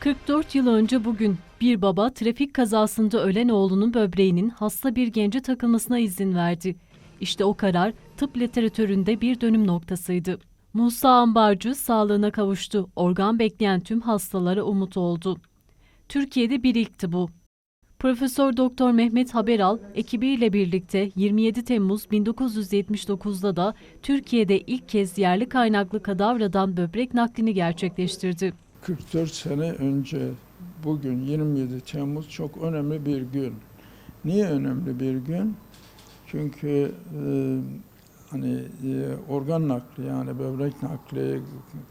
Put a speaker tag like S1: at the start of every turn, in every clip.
S1: 44 yıl önce bugün bir baba trafik kazasında ölen oğlunun böbreğinin hasta bir gence takılmasına izin verdi. İşte o karar tıp literatüründe bir dönüm noktasıydı. Musa Ambarcı sağlığına kavuştu. Organ bekleyen tüm hastalara umut oldu. Türkiye'de bir ilkti bu. Profesör Doktor Mehmet Haberal ekibiyle birlikte 27 Temmuz 1979'da da Türkiye'de ilk kez yerli kaynaklı kadavradan böbrek naklini gerçekleştirdi.
S2: 44 sene önce bugün 27 Temmuz çok önemli bir gün. Niye önemli bir gün? Çünkü e, hani e, organ nakli yani böbrek nakli,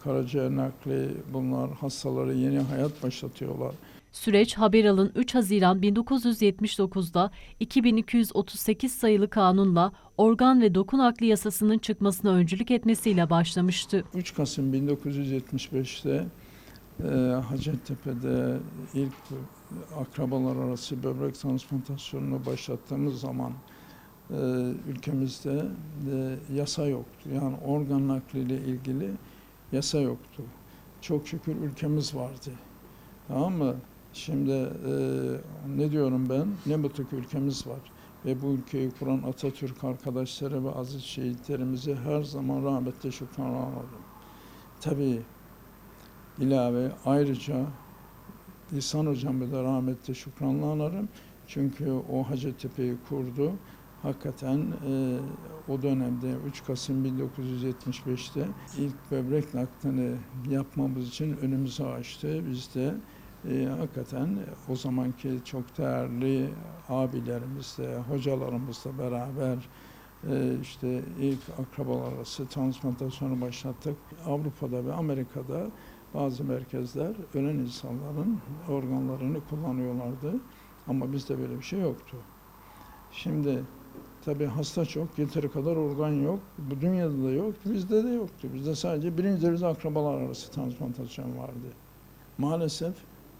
S2: karaciğer nakli bunlar hastalara yeni hayat başlatıyorlar.
S1: Süreç Haberal'ın 3 Haziran 1979'da 2238 sayılı kanunla organ ve doku nakli yasasının çıkmasına öncülük etmesiyle başlamıştı.
S2: 3 Kasım 1975'te e, Hacettepe'de ilk akrabalar arası böbrek transplantasyonunu başlattığımız zaman e, ülkemizde e, yasa yoktu. Yani organ nakliyle ilgili yasa yoktu. Çok şükür ülkemiz vardı. Tamam mı? Şimdi e, ne diyorum ben? Ne mutlu ki ülkemiz var. Ve bu ülkeyi kuran Atatürk arkadaşları ve aziz şehitlerimize her zaman rahmetle şükranlarım. Tabii ilave ayrıca İhsan Hocam'a da rahmetle şükranlarım. Çünkü o Hacettepe'yi kurdu. Hakikaten e, o dönemde 3 Kasım 1975'te ilk böbrek naklini yapmamız için önümüzü açtı. Biz de e, hakikaten o zamanki çok değerli abilerimizle, hocalarımızla beraber e, işte ilk akrabalar arası transplantasyonu başlattık. Avrupa'da ve Amerika'da bazı merkezler ölen insanların organlarını kullanıyorlardı. Ama bizde böyle bir şey yoktu. Şimdi tabi hasta çok, yeteri kadar organ yok. Bu dünyada da yok, bizde de yoktu. Bizde sadece birinci derece akrabalar arası transplantasyon vardı. Maalesef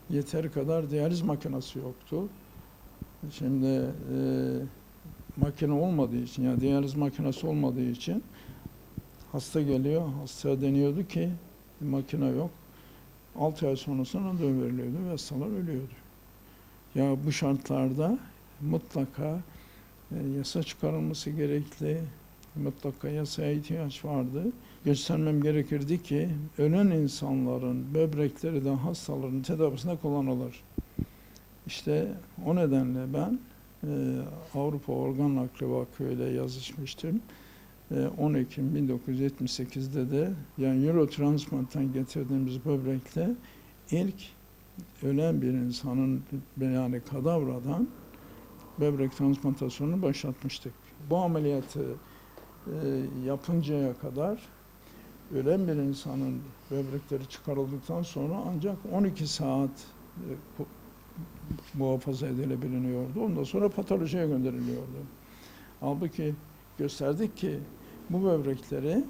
S2: yeteri kadar diyaliz makinesi yoktu. Şimdi e, makine olmadığı için, yani diyaliz makinesi olmadığı için hasta geliyor, hastaya deniyordu ki makine yok. 6 ay sonrasında dön veriliyordu ve hastalar ölüyordu. Ya bu şartlarda mutlaka e, yasa çıkarılması gerekli, mutlaka yasaya ihtiyaç vardı. Göstermem gerekirdi ki ölen insanların böbrekleri de hastaların tedavisinde kullanılır. İşte o nedenle ben e, Avrupa Organ Nakli Vakfı ile yazışmıştım. E, 10 Ekim 1978'de de yani Eurotransplant'tan getirdiğimiz böbrekle ilk ölen bir insanın yani kadavradan böbrek transplantasyonunu başlatmıştık. Bu ameliyatı e, yapıncaya kadar ölen bir insanın böbrekleri çıkarıldıktan sonra ancak 12 saat e, muhafaza edilebiliyordu. Ondan sonra patolojiye gönderiliyordu. Halbuki gösterdik ki bu böbrekleri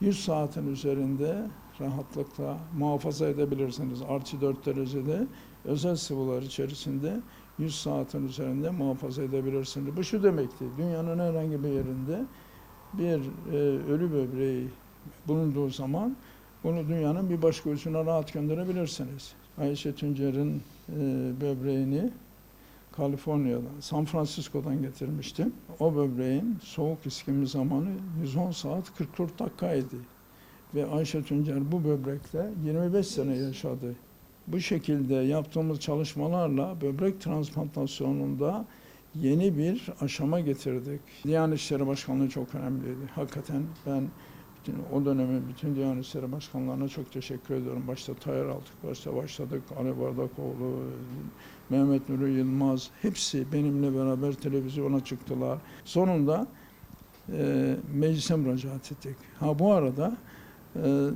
S2: 100 saatin üzerinde rahatlıkla muhafaza edebilirsiniz. Artı 4 derecede özel sıvılar içerisinde 100 saatin üzerinde muhafaza edebilirsiniz. Bu şu demekti, dünyanın herhangi bir yerinde bir e, ölü böbreği bulunduğu zaman bunu dünyanın bir başka üstüne rahat gönderebilirsiniz. Ayşe Tüncer'in e, böbreğini Kaliforniya'dan, San Francisco'dan getirmiştim. O böbreğin soğuk iskimi zamanı 110 saat 44 dakikaydı. Ve Ayşe Tüncer bu böbrekle 25 sene yaşadı. Bu şekilde yaptığımız çalışmalarla böbrek transplantasyonunda yeni bir aşama getirdik. Diyanet İşleri Başkanlığı çok önemliydi. Hakikaten ben o dönemin bütün Diyanet İşleri Başkanlarına çok teşekkür ediyorum. Başta Tayyar Altık, başta başladık. Ali Bardakoğlu, Mehmet Nuri Yılmaz hepsi benimle beraber televizyona çıktılar. Sonunda e, meclise müracaat ettik. Ha bu arada e,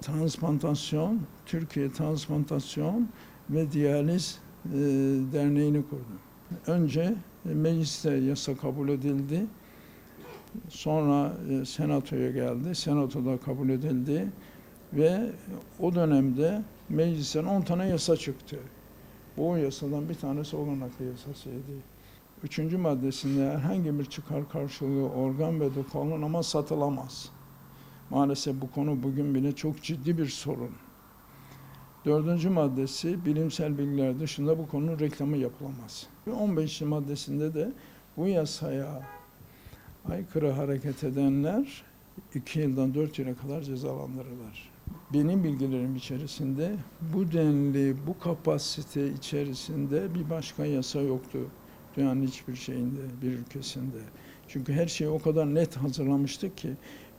S2: transplantasyon, Türkiye Transplantasyon ve Diyaliz e, Derneği'ni kurdum. Önce e, mecliste yasa kabul edildi. Sonra e, senatoya geldi. Senatoda kabul edildi. Ve o dönemde meclisten 10 tane yasa çıktı. Bu yasadan bir tanesi organ nakli yasasıydı. Üçüncü maddesinde herhangi bir çıkar karşılığı organ ve doku ama satılamaz. Maalesef bu konu bugün bile çok ciddi bir sorun. Dördüncü maddesi bilimsel bilgiler dışında bu konunun reklamı yapılamaz. 15. maddesinde de bu yasaya aykırı hareket edenler 2 yıldan 4 yıla kadar cezalandırırlar. Benim bilgilerim içerisinde bu denli, bu kapasite içerisinde bir başka yasa yoktu. Dünyanın hiçbir şeyinde, bir ülkesinde. Çünkü her şeyi o kadar net hazırlamıştık ki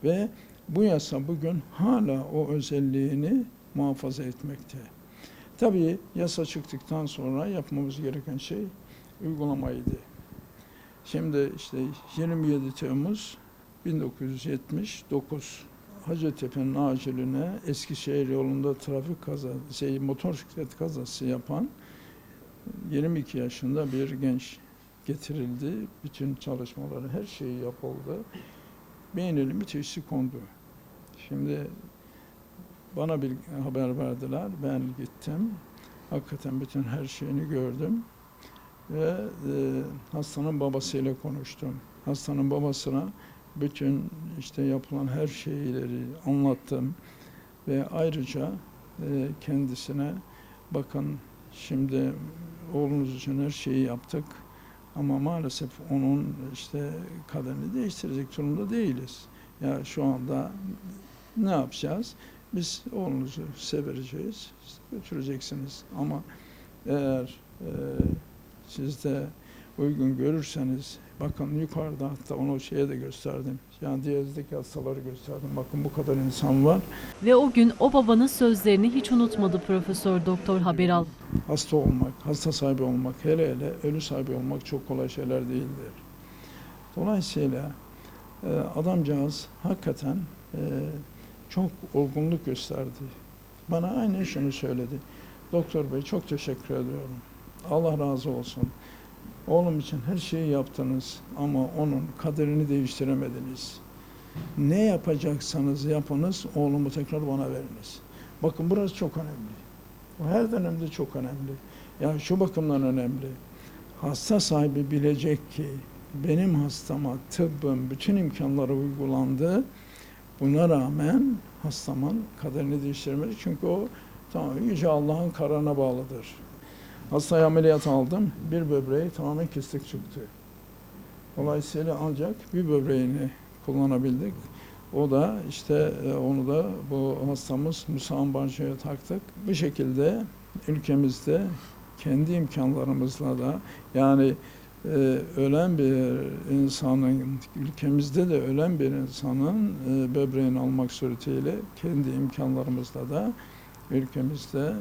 S2: ve bu yasa bugün hala o özelliğini muhafaza etmekte. Tabii yasa çıktıktan sonra yapmamız gereken şey uygulamaydı. Şimdi işte 27 Temmuz 1979 Hacettepe'nin aciline Eskişehir yolunda trafik kazası, şey, motosiklet kazası yapan 22 yaşında bir genç getirildi. Bütün çalışmaları, her şeyi yapıldı. Beğenilimi teşhisi kondu. Şimdi bana bir haber verdiler. Ben gittim. Hakikaten bütün her şeyini gördüm. Ve e, hastanın babasıyla konuştum. Hastanın babasına bütün işte yapılan her şeyleri anlattım. Ve ayrıca e, kendisine bakın şimdi oğlunuz için her şeyi yaptık. Ama maalesef onun işte kaderini değiştirecek durumda değiliz. Ya şu anda ne yapacağız? Biz oğlunuzu severeceğiz, götüreceksiniz. Ama eğer e, siz de uygun görürseniz, bakın yukarıda hatta onu şeye de gösterdim. Yani diyezdeki hastaları gösterdim. Bakın bu kadar insan var.
S1: Ve o gün o babanın sözlerini hiç unutmadı Profesör Doktor Haberal.
S2: Hasta olmak, hasta sahibi olmak, hele hele ölü sahibi olmak çok kolay şeyler değildir. Dolayısıyla e, adamcağız hakikaten e, çok olgunluk gösterdi. Bana aynen şunu söyledi. Doktor bey çok teşekkür ediyorum. Allah razı olsun. Oğlum için her şeyi yaptınız ama onun kaderini değiştiremediniz. Ne yapacaksanız yapınız, oğlumu tekrar bana veriniz. Bakın burası çok önemli. Bu her dönemde çok önemli. Yani şu bakımdan önemli. Hasta sahibi bilecek ki benim hastama tıbbın bütün imkanları uygulandı. Buna rağmen hastamın kaderini değiştirmedi. Çünkü o tamam Yüce Allah'ın kararına bağlıdır. Hastaya ameliyat aldım. Bir böbreği tamamen kestik çıktı. Dolayısıyla ancak bir böbreğini kullanabildik. O da işte e, onu da bu hastamız Musa Ambarcı'ya taktık. Bu şekilde ülkemizde kendi imkanlarımızla da yani e, ölen bir insanın ülkemizde de ölen bir insanın e, böbreğini almak suretiyle kendi imkanlarımızla da ülkemizde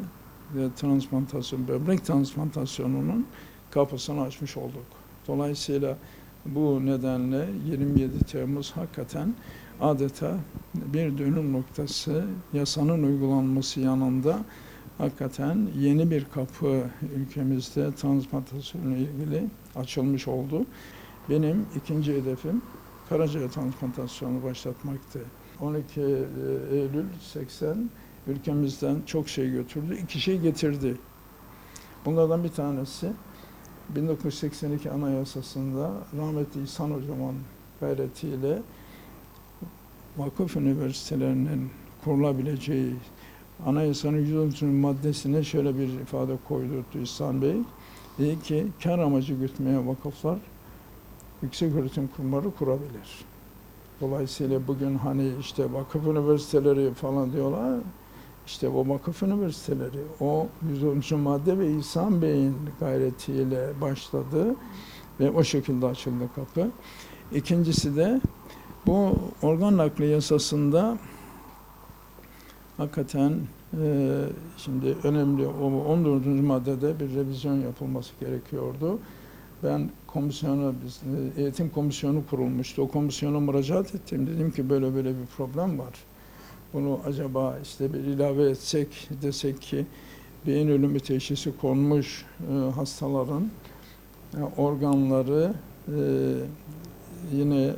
S2: transplantasyon, böbrek transplantasyonunun kapısını açmış olduk. Dolayısıyla bu nedenle 27 Temmuz hakikaten adeta bir dönüm noktası, yasanın uygulanması yanında hakikaten yeni bir kapı ülkemizde transplantasyonla ilgili açılmış oldu. Benim ikinci hedefim karaciğer transplantasyonu başlatmaktı. 12 Eylül 80 ülkemizden çok şey götürdü. iki şey getirdi. Bunlardan bir tanesi 1982 Anayasası'nda rahmetli İhsan Hocam'ın gayretiyle vakıf üniversitelerinin kurulabileceği anayasanın 113. maddesine şöyle bir ifade koydurdu İhsan Bey. Dedi ki kar amacı gütmeyen vakıflar yüksek öğretim kurumları kurabilir. Dolayısıyla bugün hani işte vakıf üniversiteleri falan diyorlar. İşte o vakıf üniversiteleri, o 113. madde ve İhsan Bey'in gayretiyle başladı ve o şekilde açıldı kapı. İkincisi de bu organ nakli yasasında hakikaten e, şimdi önemli o 14. maddede bir revizyon yapılması gerekiyordu. Ben komisyona, biz, e, eğitim komisyonu kurulmuştu. O komisyona müracaat ettim. Dedim ki böyle böyle bir problem var. Bunu acaba işte bir ilave etsek, desek ki beyin ölümü teşhisi konmuş e, hastaların e, organları e, yine e,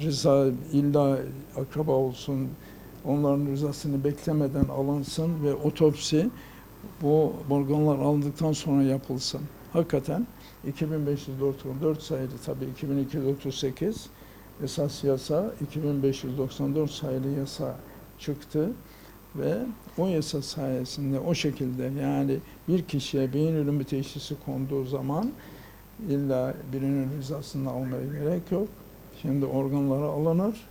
S2: rıza illa akraba olsun onların rızasını beklemeden alınsın ve otopsi bu organlar alındıktan sonra yapılsın. Hakikaten 2594 sayılı tabii 2238 esas yasa 2594 sayılı yasa çıktı Ve o yasa sayesinde o şekilde yani bir kişiye beyin ölümü teşhisi konduğu zaman illa birinin rızasını almaya gerek yok. Şimdi organları alınır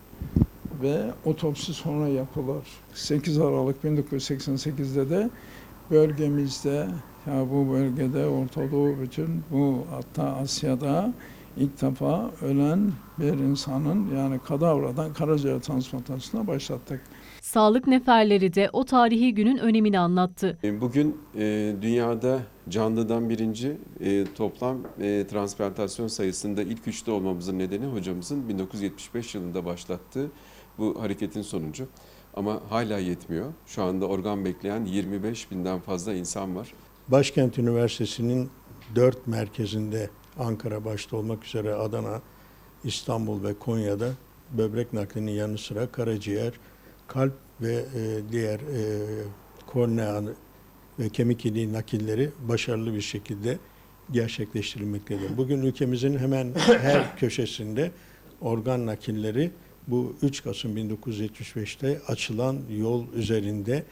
S2: ve otopsi sonra yapılır. 8 Aralık 1988'de de bölgemizde ya bu bölgede Orta Doğu bütün bu hatta Asya'da ilk defa ölen bir insanın yani kadavradan karaciğer transplantasyonuna başlattık.
S1: Sağlık neferleri de o tarihi günün önemini anlattı.
S3: E, Bugün e, dünyada canlıdan birinci e, toplam e, transplantasyon sayısında ilk üçte olmamızın nedeni hocamızın 1975 yılında başlattığı bu hareketin sonucu. Ama hala yetmiyor. Şu anda organ bekleyen 25 binden fazla insan var.
S4: Başkent Üniversitesi'nin dört merkezinde Ankara başta olmak üzere Adana, İstanbul ve Konya'da böbrek naklinin yanı sıra karaciğer, kalp ve e, diğer e, kornea ve kemik iliği nakilleri başarılı bir şekilde gerçekleştirilmektedir. Bugün ülkemizin hemen her köşesinde organ nakilleri bu 3 Kasım 1975'te açılan yol üzerinde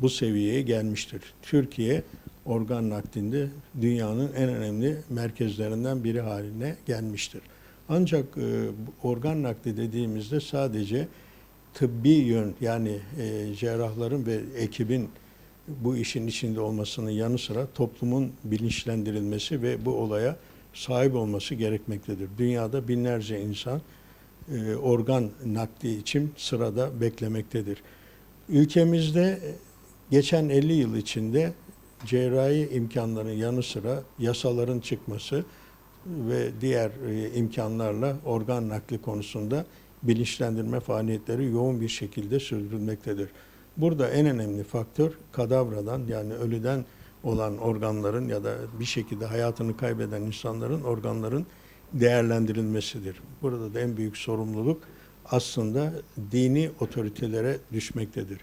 S4: bu seviyeye gelmiştir. Türkiye organ naklinde dünyanın en önemli merkezlerinden biri haline gelmiştir. Ancak e, organ nakli dediğimizde sadece tıbbi yön yani e, cerrahların ve ekibin bu işin içinde olmasının yanı sıra toplumun bilinçlendirilmesi ve bu olaya sahip olması gerekmektedir. Dünyada binlerce insan e, organ nakli için sırada beklemektedir. Ülkemizde e, geçen 50 yıl içinde cerrahi imkanların yanı sıra yasaların çıkması ve diğer e, imkanlarla organ nakli konusunda bilinçlendirme faaliyetleri yoğun bir şekilde sürdürülmektedir. Burada en önemli faktör kadavradan yani ölüden olan organların ya da bir şekilde hayatını kaybeden insanların organların değerlendirilmesidir. Burada da en büyük sorumluluk aslında dini otoritelere düşmektedir.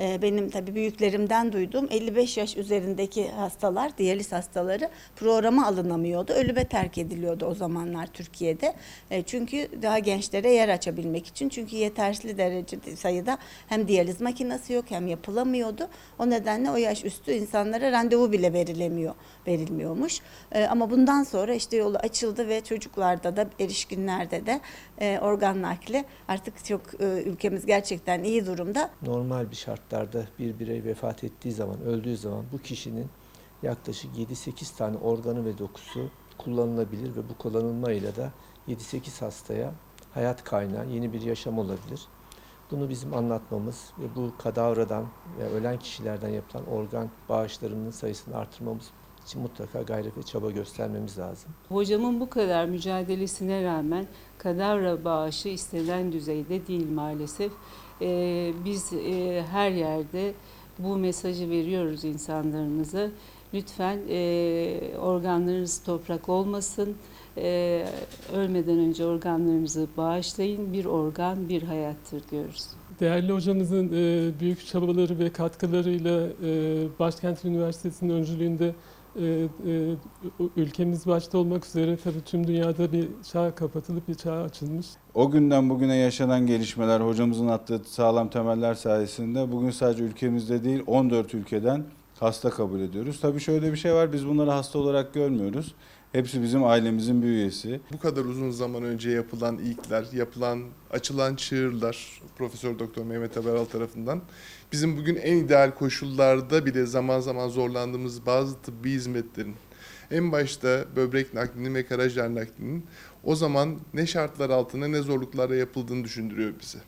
S5: Ee, benim tabii büyüklerimden duyduğum 55 yaş üzerindeki hastalar, diyaliz hastaları programa alınamıyordu. Ölüme terk ediliyordu o zamanlar Türkiye'de. E, Çünkü daha gençlere yer açabilmek için. Çünkü yeterli derece sayıda hem diyaliz makinesi yok hem yapılamıyordu. O nedenle o yaş üstü insanlara randevu bile verilemiyor, verilmiyormuş. E, Ama bundan sonra işte yolu açıldı ve çocuklarda da erişkinlerde de e, organ nakli artık çok e, ülkemiz gerçekten iyi durumda.
S6: normal bir şartlarda bir birey vefat ettiği zaman, öldüğü zaman bu kişinin yaklaşık 7-8 tane organı ve dokusu kullanılabilir ve bu kullanılmayla da 7-8 hastaya hayat kaynağı, yeni bir yaşam olabilir. Bunu bizim anlatmamız ve bu kadavradan ve ölen kişilerden yapılan organ bağışlarının sayısını artırmamız için mutlaka gayret ve çaba göstermemiz lazım.
S7: Hocamın bu kadar mücadelesine rağmen kadavra bağışı istenilen düzeyde değil maalesef. Ee, biz e, her yerde bu mesajı veriyoruz insanlarımıza. Lütfen e, organlarınız toprak olmasın. E, ölmeden önce organlarınızı bağışlayın. Bir organ bir hayattır diyoruz.
S8: Değerli hocamızın e, büyük çabaları ve katkılarıyla e, Başkent Üniversitesi'nin öncülüğünde e, e, ülkemiz başta olmak üzere tabii tüm dünyada bir çağ kapatılıp bir çağ açılmış.
S9: O günden bugüne yaşanan gelişmeler, hocamızın attığı sağlam temeller sayesinde bugün sadece ülkemizde değil 14 ülkeden hasta kabul ediyoruz. Tabii şöyle bir şey var, biz bunları hasta olarak görmüyoruz. Hepsi bizim ailemizin bir üyesi.
S10: Bu kadar uzun zaman önce yapılan ilkler, yapılan, açılan çığırlar Profesör Doktor Mehmet Haberal tarafından bizim bugün en ideal koşullarda bile zaman zaman zorlandığımız bazı tıbbi hizmetlerin en başta böbrek naklinin ve karaciğer naklinin o zaman ne şartlar altında ne zorluklarla yapıldığını düşündürüyor bize.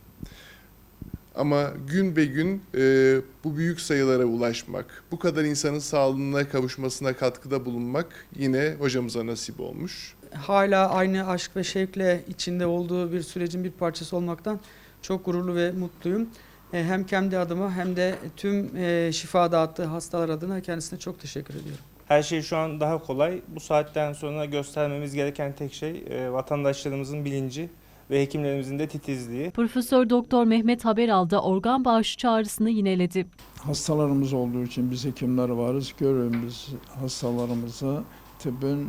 S10: Ama gün be gün e, bu büyük sayılara ulaşmak, bu kadar insanın sağlığına kavuşmasına katkıda bulunmak yine hocamıza nasip olmuş.
S11: hala aynı aşk ve şevkle içinde olduğu bir sürecin bir parçası olmaktan çok gururlu ve mutluyum. E, Hem kendi adıma hem de tüm e, şifa dağıttığı hastalar adına kendisine çok teşekkür ediyorum.
S12: Her şey şu an daha kolay. Bu saatten sonra göstermemiz gereken tek şey e, vatandaşlarımızın bilinci ve hekimlerimizin de titizliği.
S1: Profesör Doktor Mehmet Haberal da organ bağışı çağrısını yineledi.
S2: Hastalarımız olduğu için biz hekimler varız. Görün biz hastalarımıza tıbbın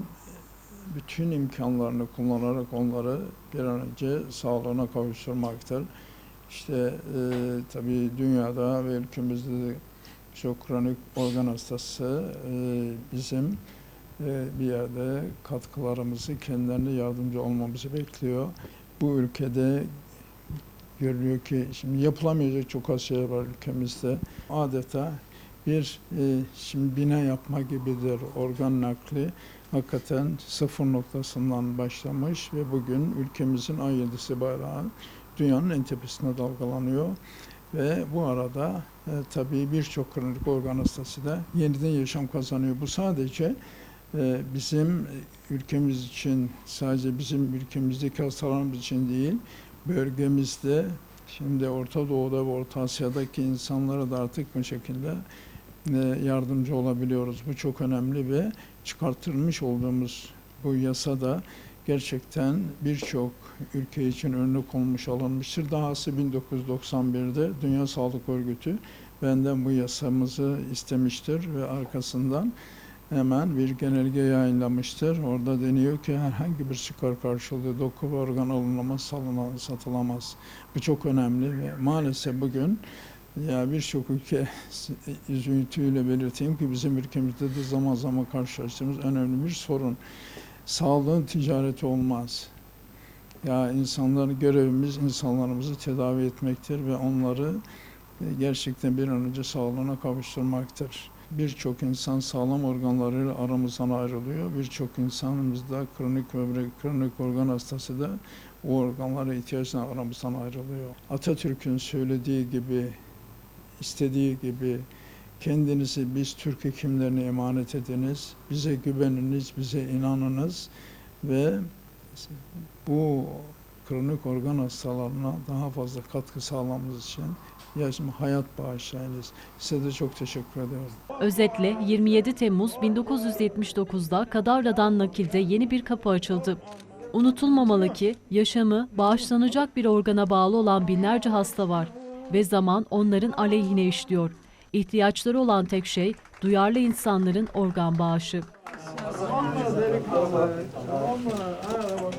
S2: bütün imkanlarını kullanarak onları bir an önce sağlığına kavuşturmaktır. İşte e, tabii dünyada ve ülkemizde de çok kronik organ hastası e, bizim e, bir yerde katkılarımızı kendilerine yardımcı olmamızı bekliyor. Bu ülkede görülüyor ki şimdi yapılamayacak çok az şey var ülkemizde. Adeta bir e, şimdi bina yapma gibidir organ nakli. Hakikaten sıfır noktasından başlamış ve bugün ülkemizin ay yıldızı bayrağı dünyanın en tepesine dalgalanıyor. Ve bu arada e, tabii birçok kronik organ hastası da yeniden yaşam kazanıyor. Bu sadece bizim ülkemiz için, sadece bizim ülkemizdeki hastalarımız için değil, bölgemizde, şimdi Orta Doğu'da ve Orta Asya'daki insanlara da artık bu şekilde e, yardımcı olabiliyoruz. Bu çok önemli ve çıkartılmış olduğumuz bu yasa da gerçekten birçok ülke için örnek olmuş alınmıştır. Dahası 1991'de Dünya Sağlık Örgütü benden bu yasamızı istemiştir ve arkasından hemen bir genelge yayınlamıştır. Orada deniyor ki herhangi bir çıkar karşılığı doku ve organ alınamaz, satılamaz. Bu çok önemli ve maalesef bugün ya birçok ülke üzüntüyle belirteyim ki bizim ülkemizde de zaman zaman karşılaştığımız önemli bir sorun. Sağlığın ticareti olmaz. Ya insanları görevimiz insanlarımızı tedavi etmektir ve onları gerçekten bir an önce sağlığına kavuşturmaktır. Birçok insan sağlam organlarıyla aramızdan ayrılıyor. Birçok insanımız da kronik böbrek, kronik organ hastası da o organlara ihtiyacından aramızdan ayrılıyor. Atatürk'ün söylediği gibi, istediği gibi kendinizi biz Türk hekimlerine emanet ediniz, bize güveniniz, bize inanınız ve bu kronik organ hastalarına daha fazla katkı sağlamamız için yaşam hayat bağışlayınız. Size de çok teşekkür ediyorum.
S1: Özetle 27 Temmuz 1979'da Kadavra'dan nakilde yeni bir kapı açıldı. Unutulmamalı ki yaşamı bağışlanacak bir organa bağlı olan binlerce hasta var ve zaman onların aleyhine işliyor. İhtiyaçları olan tek şey duyarlı insanların organ bağışı.
S2: Olma dedik olma. Olma. Ha, bak,